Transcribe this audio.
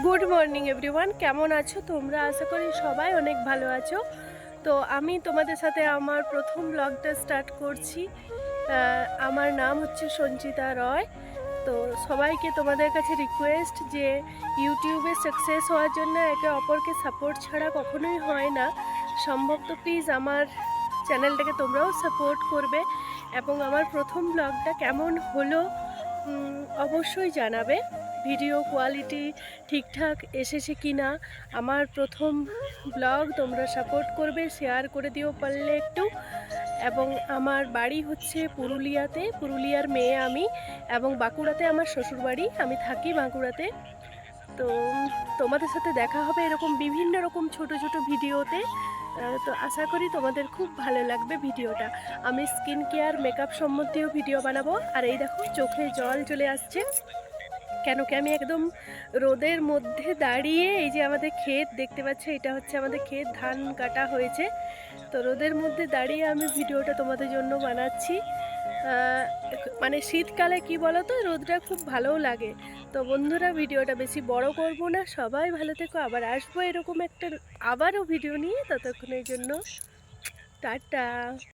Good morning everyone কেমন আছো তোমরা? আশা করি সবাই অনেক ভালো আছো। তো আমি তোমাদের সাথে আমার প্রথম ব্লগটা স্টার্ট করছি। আমার নাম হচ্ছে সঞ্চিতা রয়। তো সবাইকে তোমাদের কাছে রিকোয়েস্ট যে ইউটিউবে সাকসেস হওয়ার জন্য একে অপরকে সাপোর্ট ছাড়া কখনোই হয় না। সম্ভব তো প্লিজ আমার চ্যানেলটাকে তোমরাও সাপোর্ট করবে এবং আমার প্রথম ব্লগটা কেমন হলো অবশ্যই জানাবে। ভিডিও কোয়ালিটি ঠিকঠাক এসেছে কি না, আমার প্রথম ব্লগ তোমরা সাপোর্ট করবে, শেয়ার করে দিও পারলে একটু। এবং আমার বাড়ি হচ্ছে পুরুলিয়াতে, পুরুলিয়ার মেয়ে আমি, এবং বাঁকুড়াতে আমার শ্বশুরবাড়ি, আমি থাকি বাঁকুড়াতে। তো তোমাদের সাথে দেখা হবে এরকম বিভিন্ন রকম ছোট ছোট ভিডিওতে। তো আশা করি তোমাদের খুব ভালো লাগবে ভিডিওটা। আমি স্কিন কেয়ার, মেকআপ সম্বন্ধীয় ভিডিও বানাবো। আর এই দেখো, চোখে জল চলে আসছে। কেন কি আমি একদম রোদের মধ্যে দাঁড়িয়ে এই যে আমাদের ক্ষেত দেখতে পাচ্ছ, এটা হচ্ছে আমাদের ক্ষেত, ধান কাটা হয়েছে। তো রোদের মধ্যে দাঁড়িয়ে আমি ভিডিওটা তোমাদের জন্য বানাচ্ছি। মানে শীতকালে কি বলো তো রোদটা খুব ভালোও লাগে। তো বন্ধুরা, ভিডিওটা বেশি বড় করব না, সবাই ভালো থেকো। আবার আসব এরকম একটা, আবারও ভিডিও নিয়ে, ততক্ষণের জন্য টাটা।